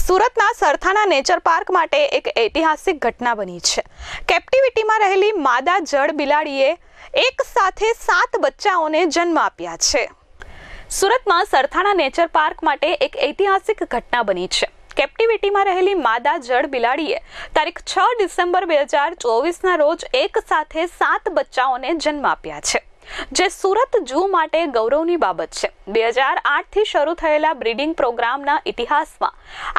સુરતના સરથાના nature park માટે એક ઐતિહાસિક ઘટના બની છે. કેપ્ટિવિટીમાં રહેલી માદા જળ બિલાડીએ એક સાથે સાત બચ્ચાઓને જન્મ આપ્યા છે. સુરતમાં સરથાણા નેચર પાર્ક માટે એક ઐતિહાસિક ઘટના બની છે. કેપ્ટિવિટીમાં રહેલી માદા જળ બિલાડીએ તારીખ છ ડિસેમ્બર બે હજાર ચોવીસના રોજ એક સાથે સાત બચ્ચાઓને જન્મ આપ્યા છે. જે સુરત જૂ માટે ગૌરવની બાબત છે. બે હજાર આઠથી શરૂ થયેલા બ્રીડિંગ પ્રોગ્રામના ઇતિહાસમાં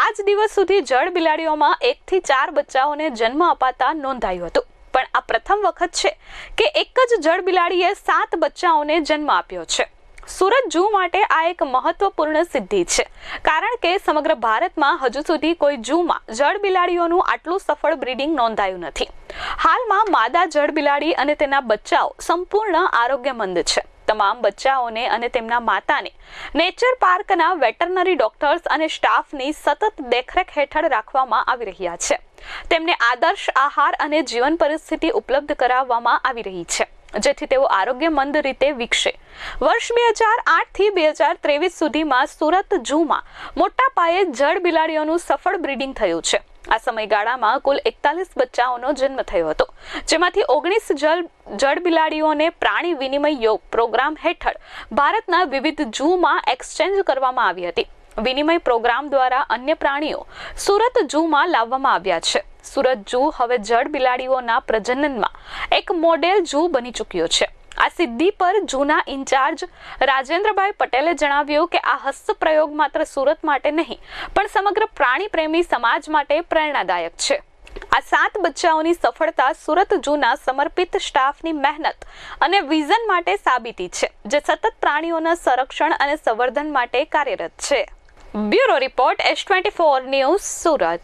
આજ દિવસ સુધી જળ બિલાડીઓમાં એકથી ચાર બચ્ચાઓને જન્મ અપાતા નોંધાયું હતું. પણ આ પ્રથમ વખત છે કે એક જ જળ બિલાડીએ સાત બચ્ચાઓને જન્મ આપ્યો છે. સુરત જૂ માટે આ એક મહત્વપૂર્ણ સિદ્ધિ છે. કારણ કે સમગ્ર ભારતમાં હજુ સુધી કોઈ જૂમાં જળ બિલાડીઓનું આટલું સફળ બ્રીડિંગ નોંધાયું નથી. હાલમાં માદા જળ બિલાડી અને તેના બચ્ચાઓ સંપૂર્ણ આરોગ્યમંદ છે. તમામ બચ્ચાઓને અને તેમના માતાને નેચર પાર્કના વેટરનરી ડોક્ટર્સ અને સ્ટાફની સતત દેખરેખ હેઠળ રાખવામાં આવી રહ્યા છે. તેમને આદર્શ આહાર અને જીવન પરિસ્થિતિ ઉપલબ્ધ કરાવવામાં આવી રહી છે. જેથી તેઓ આરોગ્યમંદ રીતે વિકસે. વર્ષ બે હજાર આઠથી બે હજાર ત્રેવીસ સુધીમાં સુરત જૂમાં મોટા પાયે જળ બિલાડીઓનું સફળ બ્રીડિંગ થયું છે. આ સમયગાળામાં કુલ એકતાલીસ બચ્ચાઓનો જન્મ થયો હતો. જેમાંથી ઓગણીસ જળ જળ બિલાડીઓને પ્રાણી વિનિમય યોગ પ્રોગ્રામ હેઠળ ભારતના વિવિધ જૂમાં એક્સચેન્જ કરવામાં આવી હતી. વિનિમય પ્રોગ્રામ દ્વારા અન્ય પ્રાણીઓ સુરત જૂમાં લાવવામાં આવ્યા છે. સુરત જૂ હવે જળ બિલાડીઓના પ્રજનનમાં એક મોડેલ જૂ બની ચૂક્યો છે. આ સિદ્ધિ પર જૂના ઇન્ચાર્જ રાજેન્દ્રભાઈ પટેલે જણાવ્યું કે આ હસ્તપ્રયોગ માત્ર સુરત માટે નહીં, પણ સમગ્ર પ્રાણી પ્રેમી સમાજ માટે પ્રેરણાદાયક છે. આ સાત બચ્ચાઓની સફળતા સુરત જૂના સમર્પિત સ્ટાફની મહેનત અને વિઝન માટે સાબિતી છે, જે સતત પ્રાણીઓના સંરક્ષણ અને સંવર્ધન માટે કાર્યરત છે. Bureau report S twenty four news Surat.